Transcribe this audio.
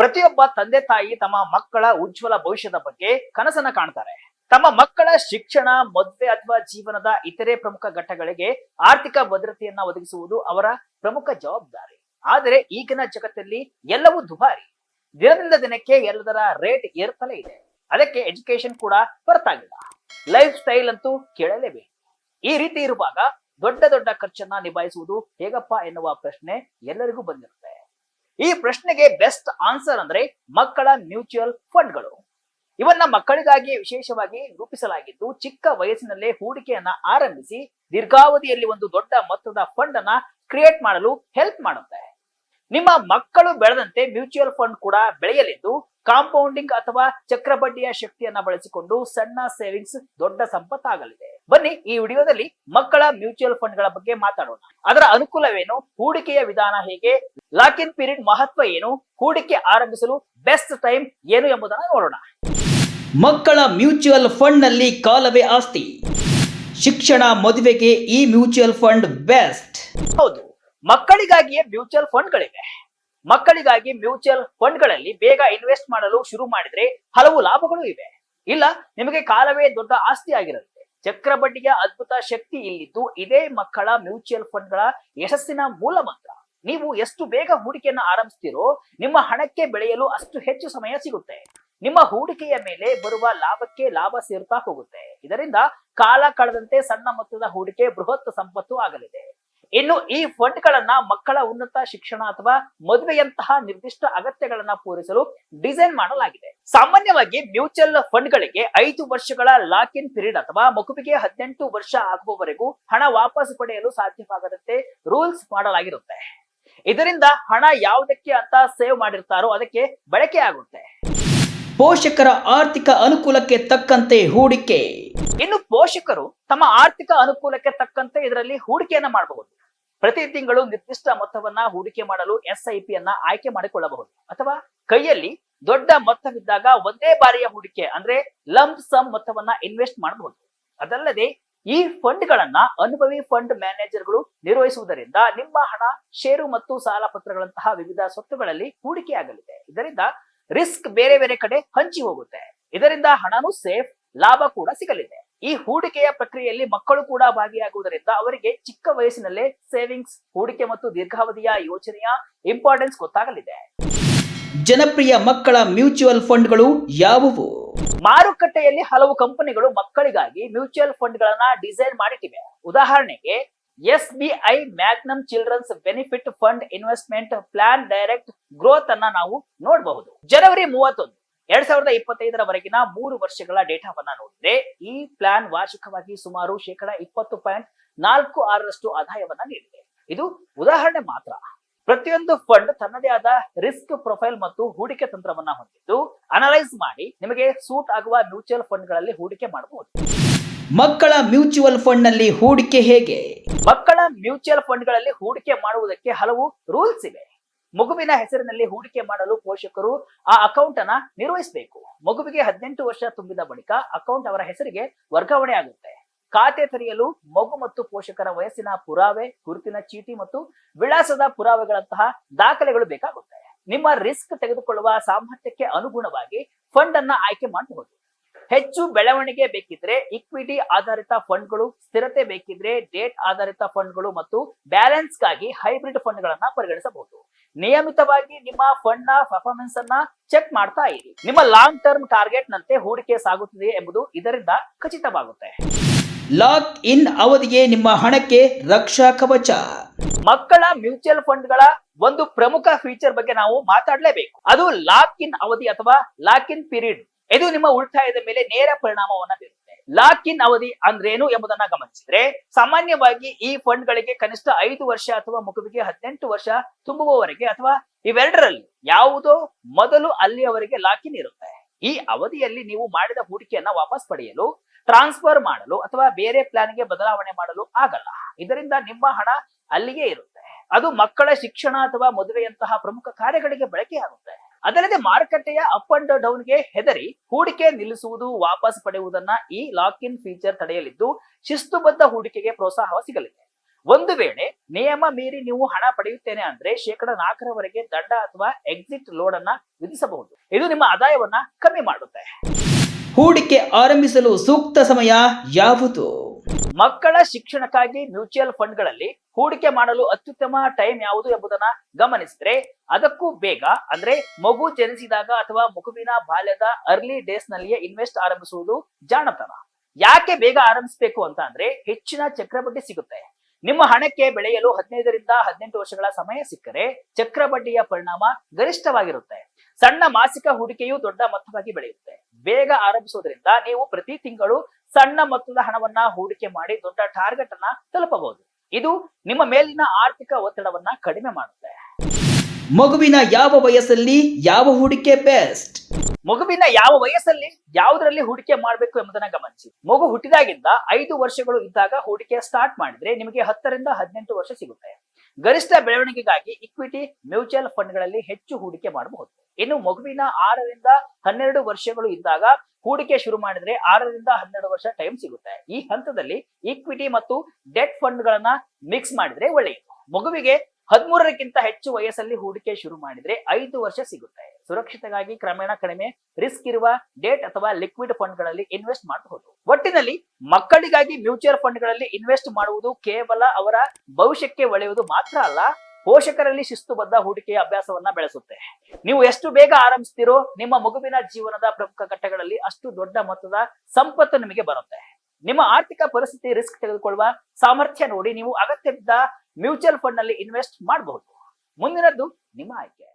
ಪ್ರತಿಯೊಬ್ಬ ತಂದೆ ತಾಯಿ ತಮ್ಮ ಮಕ್ಕಳ ಉಜ್ವಲ ಭವಿಷ್ಯದ ಬಗ್ಗೆ ಕನಸನ್ನ ಕಾಣ್ತಾರೆ. ತಮ್ಮ ಮಕ್ಕಳ ಶಿಕ್ಷಣ, ಮದುವೆ ಅಥವಾ ಜೀವನದ ಇತರೆ ಪ್ರಮುಖ ಘಟ್ಟಗಳಿಗೆ ಆರ್ಥಿಕ ಭದ್ರತೆಯನ್ನ ಒದಗಿಸುವುದು ಅವರ ಪ್ರಮುಖ ಜವಾಬ್ದಾರಿ. ಆದರೆ ಈಗಿನ ಜಗತ್ತಲ್ಲಿ ಎಲ್ಲವೂ ದುಬಾರಿ. ದಿನದಿಂದ ದಿನಕ್ಕೆ ಎಲ್ಲದರ ರೇಟ್ ಏರ್ತಲೇ ಇದೆ. ಅದಕ್ಕೆ ಎಜುಕೇಶನ್ ಕೂಡ ಹೊರತಾಗಿಲ್ಲ. ಲೈಫ್ ಸ್ಟೈಲ್ ಅಂತೂ ಕೇಳಲೇಬೇಕು. ಈ ರೀತಿ ಇರುವಾಗ ದೊಡ್ಡ ದೊಡ್ಡ ಖರ್ಚನ್ನ ನಿಭಾಯಿಸುವುದು ಹೇಗಪ್ಪ ಎನ್ನುವ ಪ್ರಶ್ನೆ ಎಲ್ಲರಿಗೂ ಬಂದಿರುತ್ತೆ. ಈ ಪ್ರಶ್ನೆಗೆ ಬೆಸ್ಟ್ ಆನ್ಸರ್ ಅಂದ್ರೆ ಮಕ್ಕಳ ಮ್ಯೂಚುವಲ್ ಫಂಡ್ಗಳು ಇವನ್ನ ಮಕ್ಕಳಿಗಾಗಿ ವಿಶೇಷವಾಗಿ ರೂಪಿಸಲಾಗಿದ್ದು ಚಿಕ್ಕ ವಯಸ್ಸಿನಲ್ಲೇ ಹೂಡಿಕೆಯನ್ನ ಆರಂಭಿಸಿ ದೀರ್ಘಾವಧಿಯಲ್ಲಿ ಒಂದು ದೊಡ್ಡ ಮೊತ್ತದ ಫಂಡ್ ಅನ್ನ ಕ್ರಿಯೇಟ್ ಮಾಡಲು ಹೆಲ್ಪ್ ಮಾಡುತ್ತೆ. ನಿಮ್ಮ ಮಕ್ಕಳು ಬೆಳೆದಂತೆ ಮ್ಯೂಚುವಲ್ ಫಂಡ್ ಕೂಡ ಬೆಳೆಯಲಿದ್ದು ಕಾಂಪೌಂಡಿಂಗ್ ಅಥವಾ ಚಕ್ರಬಡ್ಡಿಯ ಶಕ್ತಿಯನ್ನ ಬಳಸಿಕೊಂಡು ಸಣ್ಣ ಸೇವಿಂಗ್ಸ್ ದೊಡ್ಡ ಸಂಪತ್ತಾಗಲಿದೆ. ಬನ್ನಿ ಈ ವಿಡಿಯೋದಲ್ಲಿ ಮಕ್ಕಳ ಮ್ಯೂಚುವಲ್ ಫಂಡ್ಗಳ ಬಗ್ಗೆ ಮಾತಾಡೋಣ. ಅದರ ಅನುಕೂಲವೇನು? ಹೂಡಿಕೆಯ ವಿಧಾನ ಹೇಗೆ? ಲಾಕ್ ಇನ್ ಪೀರಿಯಡ್ ಮಹತ್ವ ಏನು? ಹೂಡಿಕೆ ಆರಂಭಿಸಲು ಬೆಸ್ಟ್ ಟೈಮ್ ಏನು ಎಂಬುದನ್ನು ನೋಡೋಣ. ಮಕ್ಕಳ ಮ್ಯೂಚುವಲ್ ಫಂಡ್ನಲ್ಲಿ ಕಾಲವೇ ಆಸ್ತಿ. ಶಿಕ್ಷಣ ಮದುವೆಗೆ ಈ ಮ್ಯೂಚುವಲ್ ಫಂಡ್ ಬೆಸ್ಟ್. ಹೌದು ಮಕ್ಕಳಿಗಾಗಿಯೇ ಮ್ಯೂಚುವಲ್ ಫಂಡ್ಗಳಿವೆ. ಮಕ್ಕಳಿಗಾಗಿ ಮ್ಯೂಚುವಲ್ ಫಂಡ್ಗಳಲ್ಲಿ ಬೇಗ ಇನ್ವೆಸ್ಟ್ ಮಾಡಲು ಶುರು ಮಾಡಿದ್ರೆ ಹಲವು ಲಾಭಗಳು ಇವೆ. ಇಲ್ಲ ನಿಮಗೆ ಕಾಲವೇ ದೊಡ್ಡ ಆಸ್ತಿ ಆಗಿರುತ್ತೆ. ಚಕ್ರಬಡ್ಡಿಯ ಅದ್ಭುತ ಶಕ್ತಿ ಇಲ್ಲಿದ್ದು ಇದೇ ಮಕ್ಕಳ ಮ್ಯೂಚುವಲ್ ಫಂಡ್ಗಳ ಯಶಸ್ಸಿನ ಮೂಲ ಮಂತ್ರ. ನೀವು ಎಷ್ಟು ಬೇಗ ಹೂಡಿಕೆಯನ್ನು ಆರಂಭಿಸ್ತೀರೋ ನಿಮ್ಮ ಹಣಕ್ಕೆ ಬೆಳೆಯಲು ಅಷ್ಟು ಹೆಚ್ಚು ಸಮಯ ಸಿಗುತ್ತೆ. ನಿಮ್ಮ ಹೂಡಿಕೆಯ ಮೇಲೆ ಬರುವ ಲಾಭಕ್ಕೆ ಲಾಭ ಸೇರ್ತಾ ಹೋಗುತ್ತೆ. ಇದರಿಂದ ಕಾಲ ಕಳೆದಂತೆ ಸಣ್ಣ ಮೊತ್ತದ ಹೂಡಿಕೆ ಬೃಹತ್ ಸಂಪತ್ತು ಆಗಲಿದೆ. ಇನ್ನು ಈ ಫಂಡ್ಗಳನ್ನ ಮಕ್ಕಳ ಉನ್ನತ ಶಿಕ್ಷಣ ಅಥವಾ ಮದುವೆಯಂತಹ ನಿರ್ದಿಷ್ಟ ಅಗತ್ಯಗಳನ್ನ ಪೂರೈಸಲು ಡಿಸೈನ್ ಮಾಡಲಾಗಿದೆ. ಸಾಮಾನ್ಯವಾಗಿ ಮ್ಯೂಚುವಲ್ ಫಂಡ್ಗಳಿಗೆ ಐದು ವರ್ಷಗಳ ಲಾಕ್ ಇನ್ ಪೀರಿಯಡ್ ಅಥವಾ ಮಗುವಿಗೆ ಹದಿನೆಂಟು ವರ್ಷ ಆಗುವವರೆಗೂ ಹಣ ವಾಪಸ್ ಪಡೆಯಲು ಸಾಧ್ಯವಾಗದಂತೆ ರೂಲ್ಸ್ ಮಾಡಲಾಗಿರುತ್ತೆ. ಇದರಿಂದ ಹಣ ಯಾವುದಕ್ಕೆ ಅಂತ ಸೇವ್ ಮಾಡಿರ್ತಾರೋ ಅದಕ್ಕೆ ಬಳಕೆ ಆಗುತ್ತೆ. ಪೋಷಕರ ಆರ್ಥಿಕ ಅನುಕೂಲಕ್ಕೆ ತಕ್ಕಂತೆ ಹೂಡಿಕೆ. ಇನ್ನು ಪೋಷಕರು ತಮ್ಮ ಆರ್ಥಿಕ ಅನುಕೂಲಕ್ಕೆ ತಕ್ಕಂತೆ ಇದರಲ್ಲಿ ಹೂಡಿಕೆಯನ್ನ ಮಾಡಬಹುದು. ಪ್ರತಿ ತಿಂಗಳು ನಿರ್ದಿಷ್ಟ ಮೊತ್ತವನ್ನ ಹೂಡಿಕೆ ಮಾಡಲು ಎಸ್ ಐ ಪಿ ಅನ್ನ ಆಯ್ಕೆ ಮಾಡಿಕೊಳ್ಳಬಹುದು. ಅಥವಾ ಕೈಯಲ್ಲಿ ದೊಡ್ಡ ಮೊತ್ತವಿದ್ದಾಗ ಒಂದೇ ಬಾರಿಯ ಹೂಡಿಕೆ, ಅಂದ್ರೆ ಲಂಪ್ ಸಮ್ ಮೊತ್ತವನ್ನ ಇನ್ವೆಸ್ಟ್ ಮಾಡಬಹುದು. ಅದಲ್ಲದೆ ಈ ಫಂಡ್ ಗಳನ್ನ ಅನುಭವಿ ಫಂಡ್ ಮ್ಯಾನೇಜರ್ಗಳು ನಿರ್ವಹಿಸುವುದರಿಂದ ನಿಮ್ಮ ಹಣ, ಷೇರು ಮತ್ತು ಸಾಲ ಪತ್ರಗಳಂತಹ ವಿವಿಧ ಸ್ವತ್ತುಗಳಲ್ಲಿ ಹೂಡಿಕೆಯಾಗಲಿದೆ. ಇದರಿಂದ ರಿಸ್ಕ್ ಬೇರೆ ಬೇರೆ ಕಡೆ ಹಂಚಿ ಹೋಗುತ್ತೆ ಇದರಿಂದ ಹಣನೂ ಸೇಫ್, ಲಾಭ ಕೂಡ ಸಿಗಲಿದೆ. ಈ ಹೂಡಿಕೆಯ ಪ್ರಕ್ರಿಯೆಯಲ್ಲಿ ಮಕ್ಕಳು ಕೂಡ ಭಾಗಿಯಾಗುವುದರಿಂದ ಅವರಿಗೆ ಚಿಕ್ಕ ವಯಸ್ಸಿನಲ್ಲೇ ಸೇವಿಂಗ್ಸ್ ಹೂಡಿಕೆ ಮತ್ತು ದೀರ್ಘಾವಧಿಯ ಯೋಜನೆಯ ಇಂಪಾರ್ಟೆನ್ಸ್ ಗೊತ್ತಾಗಲಿದೆ. ಜನಪ್ರಿಯ ಮಕ್ಕಳ ಮ್ಯೂಚುವಲ್ ಫಂಡ್ಗಳು ಯಾವುವು? ಮಾರುಕಟ್ಟೆಯಲ್ಲಿ ಹಲವು ಕಂಪನಿಗಳು ಮಕ್ಕಳಿಗಾಗಿ ಮ್ಯೂಚುವಲ್ ಫಂಡ್ ಗಳನ್ನ ಡಿಸೈನ್ ಮಾಡಿಟ್ಟಿವೆ. ಉದಾಹರಣೆಗೆ S B I magnum children's benefit fund investment plan direct growth ಅನ್ನ ನಾವು ನೋಡಬಹುದು. ಜನವರಿ ಮೂವತ್ತೊಂದು ಎರಡ್ ಸಾವಿರದ ಇಪ್ಪತ್ತೈದರವರೆಗಿನ ಮೂರು ವರ್ಷಗಳ ಡೇಟಾವನ್ನ ನೋಡಿದ್ರೆ ಈ ಪ್ಲಾನ್ ವಾರ್ಷಿಕವಾಗಿ ಸುಮಾರು ಶೇಕಡ ಇಪ್ಪತ್ತು ಪಾಯಿಂಟ್ ನಾಲ್ಕು ಆರರಷ್ಟು ಆದಾಯವನ್ನ ನೀಡಿದೆ. ಇದು ಉದಾಹರಣೆ ಮಾತ್ರ. ಪ್ರತಿಯೊಂದು ಫಂಡ್ ತನ್ನದೇ ಆದ ರಿಸ್ಕ್ ಪ್ರೊಫೈಲ್ ಮತ್ತು ಹೂಡಿಕೆ ತಂತ್ರವನ್ನ ಹೊಂದಿದ್ದು ಅನಲೈಸ್ ಮಾಡಿ ನಿಮಗೆ ಸೂಟ್ ಆಗುವ ಮ್ಯೂಚುವಲ್ ಫಂಡ್ಗಳಲ್ಲಿ ಹೂಡಿಕೆ ಮಾಡಬಹುದು. ಮಕ್ಕಳ ಮ್ಯೂಚುವಲ್ ಫಂಡ್ನಲ್ಲಿ ಹೂಡಿಕೆ ಹೇಗೆ? ಮಕ್ಕಳ ಮ್ಯೂಚುವಲ್ ಫಂಡ್ಗಳಲ್ಲಿ ಹೂಡಿಕೆ ಮಾಡುವುದಕ್ಕೆ ಹಲವು ರೂಲ್ಸ್ ಇವೆ. ಮಗುವಿನ ಹೆಸರಿನಲ್ಲಿ ಹೂಡಿಕೆ ಮಾಡಲು ಪೋಷಕರು ಆ ಅಕೌಂಟ್ ಅನ್ನ ನಿರ್ವಹಿಸಬೇಕು. ಮಗುವಿಗೆ ಹದಿನೆಂಟು ವರ್ಷ ತುಂಬಿದ ಬಳಿಕ ಅಕೌಂಟ್ ಅವರ ಹೆಸರಿಗೆ ವರ್ಗಾವಣೆ ಆಗುತ್ತೆ. ಖಾತೆ ತೆರೆಯಲು ಮಗು ಮತ್ತು ಪೋಷಕರ ವಯಸ್ಸಿನ ಪುರಾವೆ, ಗುರುತಿನ ಚೀಟಿ ಮತ್ತು ವಿಳಾಸದ ಪುರಾವೆಗಳಂತಹ ದಾಖಲೆಗಳು ಬೇಕಾಗುತ್ತೆ. ನಿಮ್ಮ ರಿಸ್ಕ್ ತೆಗೆದುಕೊಳ್ಳುವ ಸಾಮರ್ಥ್ಯಕ್ಕೆ ಅನುಗುಣವಾಗಿ ಫಂಡ್ ಅನ್ನ ಆಯ್ಕೆ ಮಾಡಬಹುದು. ಹೆಚ್ಚು ಬೆಳವಣಿಗೆ ಬೇಕಿದ್ರೆ ಇಕ್ವಿಟಿ ಆಧಾರಿತ ಫಂಡ್ಗಳು ಸ್ಥಿರತೆ ಬೇಕಿದ್ರೆ ಡೇಟ್ ಆಧಾರಿತ ಫಂಡ್ಗಳು ಮತ್ತು ಬ್ಯಾಲೆನ್ಸ್ಗಾಗಿ ಹೈಬ್ರಿಡ್ ಫಂಡ್ ಗಳನ್ನ ಪರಿಗಣಿಸಬಹುದು. ನಿಯಮಿತವಾಗಿ ನಿಮ್ಮ ಫಂಡ್ನ ಪರ್ಫಾರ್ಮೆನ್ಸ್ ಅನ್ನ ಚೆಕ್ ಮಾಡ್ತಾ ಇರಿ. ನಿಮ್ಮ ಲಾಂಗ್ ಟರ್ಮ್ ಟಾರ್ಗೆಟ್ ನಂತೆ ಹೂಡಿಕೆ ಸಾಗುತ್ತದೆ ಎಂಬುದು ಇದರಿಂದ ಖಚಿತವಾಗುತ್ತೆ. ಲಾಕ್ ಇನ್ ಅವಧಿಗೆ ನಿಮ್ಮ ಹಣಕ್ಕೆ ರಕ್ಷಾ ಕವಚ. ಮಕ್ಕಳ ಮ್ಯೂಚುವಲ್ ಫಂಡ್ಗಳ ಒಂದು ಪ್ರಮುಖ ಫೀಚರ್ ಬಗ್ಗೆ ನಾವು ಮಾತಾಡಲೇಬೇಕು. ಅದು ಲಾಕ್ ಇನ್ ಅವಧಿ ಅಥವಾ ಲಾಕ್ ಇನ್ ಪೀರಿಯಡ್ ಇದು ನಿಮ್ಮ ಉಳಿತಾಯದ ಮೇಲೆ ನೇರ ಪರಿಣಾಮವನ್ನ ಬೀರುತ್ತೆ. ಲಾಕ್ ಇನ್ ಅವಧಿ ಅಂದ್ರೇನು ಎಂಬುದನ್ನ ಗಮನಿಸಿದ್ರೆ, ಸಾಮಾನ್ಯವಾಗಿ ಈ ಫಂಡ್ ಗಳಿಗೆ ಕನಿಷ್ಠ ಐದು ವರ್ಷ ಅಥವಾ ಮುಗುವಿಗೆ ಹದಿನೆಂಟು ವರ್ಷ ತುಂಬುವವರೆಗೆ ಅಥವಾ ಇವೆರಡರಲ್ಲಿ ಯಾವುದೋ ಮೊದಲು ಅಲ್ಲಿಯವರೆಗೆ ಲಾಕ್ ಇನ್ ಇರುತ್ತೆ. ಈ ಅವಧಿಯಲ್ಲಿ ನೀವು ಮಾಡಿದ ಹೂಡಿಕೆಯನ್ನ ವಾಪಸ್ ಪಡೆಯಲು, ಟ್ರಾನ್ಸ್ಫರ್ ಮಾಡಲು ಅಥವಾ ಬೇರೆ ಪ್ಲಾನ್ಗೆ ಬದಲಾವಣೆ ಮಾಡಲು ಆಗಲ್ಲ. ಇದರಿಂದ ನಿಮ್ಮ ಹಣ ಅಲ್ಲಿಗೆ ಇರುತ್ತೆ. ಅದು ಮಕ್ಕಳ ಶಿಕ್ಷಣ ಅಥವಾ ಮದುವೆಯಂತಹ ಪ್ರಮುಖ ಕಾರ್ಯಗಳಿಗೆ ಬಳಕೆಯಾಗುತ್ತೆ. ಅದಲ್ಲದೆ ಮಾರುಕಟ್ಟೆಯ ಅಪ್ ಅಂಡ್ ಡೌನ್ಗೆ ಹೆದರಿ ಹೂಡಿಕೆ ನಿಲ್ಲಿಸುವುದು ವಾಪಸ್ ಪಡೆಯುವುದನ್ನ ಈ ಲಾಕ್ ಇನ್ ಫೀಚರ್ ತಡೆಯಲಿದ್ದು, ಶಿಸ್ತುಬದ್ಧ ಹೂಡಿಕೆಗೆ ಪ್ರೋತ್ಸಾಹ ಸಿಗಲಿದೆ. ಒಂದು ವೇಳೆ ನಿಯಮ ಮೀರಿ ನೀವು ಹಣ ಪಡೆಯುತ್ತೇನೆ ಅಂದ್ರೆ ಶೇಕಡ ನಾಲ್ಕರವರೆಗೆ ದಂಡ ಅಥವಾ ಎಕ್ಸಿಟ್ ಲೋಡ್ ಅನ್ನ ವಿಧಿಸಬಹುದು. ಇದು ನಿಮ್ಮ ಆದಾಯವನ್ನ ಕಮ್ಮಿ ಮಾಡುತ್ತೆ. ಹೂಡಿಕೆ ಆರಂಭಿಸಲು ಸೂಕ್ತ ಸಮಯ ಯಾವುದು? ಮಕ್ಕಳ ಶಿಕ್ಷಣಕ್ಕಾಗಿ ಮ್ಯೂಚುವಲ್ ಫಂಡ್ಗಳಲ್ಲಿ ಹೂಡಿಕೆ ಮಾಡಲು ಅತ್ಯುತ್ತಮ ಟೈಮ್ ಯಾವುದು ಎಂಬುದನ್ನ ಗಮನಿಸಿದ್ರೆ ಅದಕ್ಕೂ ಬೇಗ, ಅಂದ್ರೆ ಮಗು ಜನಿಸಿದಾಗ ಅಥವಾ ಮಗುವಿನ ಬಾಲ್ಯದ ಅರ್ಲಿ ಡೇಸ್ ನಲ್ಲಿಯೇ ಇನ್ವೆಸ್ಟ್ ಆರಂಭಿಸುವುದು ಜಾಣತನ. ಯಾಕೆ ಬೇಗ ಆರಂಭಿಸಬೇಕು ಅಂತ ಅಂದ್ರೆ ಹೆಚ್ಚಿನ ಚಕ್ರಬಡ್ಡಿ ಸಿಗುತ್ತೆ. ನಿಮ್ಮ ಹಣಕ್ಕೆ ಬೆಳೆಯಲು ಹದಿನೈದರಿಂದ ಹದಿನೆಂಟು ವರ್ಷಗಳ ಸಮಯ ಸಿಕ್ಕರೆ ಚಕ್ರಬಡ್ಡಿಯ ಪರಿಣಾಮ ಗರಿಷ್ಠವಾಗಿರುತ್ತೆ. ಸಣ್ಣ ಮಾಸಿಕ ಹೂಡಿಕೆಯು ದೊಡ್ಡ ಮೊತ್ತವಾಗಿ ಬೆಳೆಯುತ್ತೆ. ಬೇಗ ಆರಂಭಿಸೋದ್ರಿಂದ ನೀವು ಪ್ರತಿ ತಿಂಗಳು ಸಣ್ಣ ಮೊತ್ತದ ಹಣವನ್ನ ಹೂಡಿಕೆ ಮಾಡಿ ದೊಡ್ಡ ಟಾರ್ಗೆಟ್ ಅನ್ನ ತಲುಪಬಹುದು. ಇದು ನಿಮ್ಮ ಮೇಲಿನ ಆರ್ಥಿಕ ಒತ್ತಡವನ್ನ ಕಡಿಮೆ ಮಾಡುತ್ತೆ. ಮಗುವಿನ ಯಾವ ವಯಸ್ಸಲ್ಲಿ ಯಾವ ಹೂಡಿಕೆ ಬೆಸ್ಟ್? ಮಗುವಿನ ಯಾವ ವಯಸ್ಸಲ್ಲಿ ಯಾವುದರಲ್ಲಿ ಹೂಡಿಕೆ ಮಾಡಬೇಕು ಎಂಬುದನ್ನ ಗಮನಿಸಿ. ಮಗು ಹುಟ್ಟಿದಾಗಿಂದ ಐದು ವರ್ಷಗಳು ಇದ್ದಾಗ ಹೂಡಿಕೆ ಸ್ಟಾರ್ಟ್ ಮಾಡಿದ್ರೆ ನಿಮಗೆ ಹತ್ತರಿಂದ ಹದಿನೆಂಟು ವರ್ಷ ಸಿಗುತ್ತೆ. ಗರಿಷ್ಠ ಬೆಳವಣಿಗೆಗಾಗಿ ಇಕ್ವಿಟಿ ಮ್ಯೂಚುವಲ್ ಫಂಡ್ಗಳಲ್ಲಿ ಹೆಚ್ಚು ಹೂಡಿಕೆ ಮಾಡಬಹುದು. ಇನ್ನು ಮಗುವಿನ ಆರರಿಂದ ಹನ್ನೆರಡು ವರ್ಷಗಳು ಇದ್ದಾಗ ಹೂಡಿಕೆ ಶುರು ಮಾಡಿದ್ರೆ ಆರರಿಂದ ಹನ್ನೆರಡು ವರ್ಷ ಟೈಮ್ ಸಿಗುತ್ತೆ. ಈ ಹಂತದಲ್ಲಿ ಇಕ್ವಿಟಿ ಮತ್ತು ಡೆಟ್ ಫಂಡ್ಗಳನ್ನ ಮಿಕ್ಸ್ ಮಾಡಿದ್ರೆ ಒಳ್ಳೆಯದು. ಮಗುವಿಗೆ ಹದಿಮೂರಕ್ಕಿಂತ ಹೆಚ್ಚು ವಯಸ್ಸಲ್ಲಿ ಹೂಡಿಕೆ ಶುರು ಮಾಡಿದ್ರೆ ಐದು ವರ್ಷ ಸಿಗುತ್ತೆ. ಸುರಕ್ಷತೆಗಾಗಿ ಕ್ರಮೇಣ ಕಡಿಮೆ ರಿಸ್ಕ್ ಇರುವ ಡೇಟ್ ಅಥವಾ ಲಿಕ್ವಿಡ್ ಫಂಡ್ಗಳಲ್ಲಿ ಇನ್ವೆಸ್ಟ್ ಮಾಡಬಹುದು. ಒಟ್ಟಿನಲ್ಲಿ ಮಕ್ಕಳಿಗಾಗಿ ಮ್ಯೂಚುವಲ್ ಫಂಡ್ಗಳಲ್ಲಿ ಇನ್ವೆಸ್ಟ್ ಮಾಡುವುದು ಕೇವಲ ಅವರ ಭವಿಷ್ಯಕ್ಕೆ ಒಳೆಯುವುದು ಮಾತ್ರ ಅಲ್ಲ ಪೋಷಕರಲ್ಲಿ ಶಿಸ್ತುಬದ್ಧ ಹೂಡಿಕೆಯ ಅಭ್ಯಾಸವನ್ನ ಬೆಳೆಸುತ್ತೆ. ನೀವು ಎಷ್ಟು ಬೇಗ ಆರಂಭಿಸ್ತೀರೋ ನಿಮ್ಮ ಮಗುವಿನ ಜೀವನದ ಪ್ರಮುಖ ಘಟ್ಟಗಳಲ್ಲಿ ಅಷ್ಟು ದೊಡ್ಡ ಮೊತ್ತದ ಸಂಪತ್ತು ನಿಮಗೆ ಬರುತ್ತೆ. ನಿಮ್ಮ ಆರ್ಥಿಕ ಪರಿಸ್ಥಿತಿ ರಿಸ್ಕ್ ತೆಗೆದುಕೊಳ್ಳುವ ಸಾಮರ್ಥ್ಯ ನೋಡಿ ನೀವು ಅಗತ್ಯವಿದ್ದ ಮ್ಯೂಚುವಲ್ ಫಂಡ್ನಲ್ಲಿ ಇನ್ವೆಸ್ಟ್ ಮಾಡಬಹುದು. ಮುಂದಿನದ್ದು ನಿಮ್ಮ ಆಯ್ಕೆ.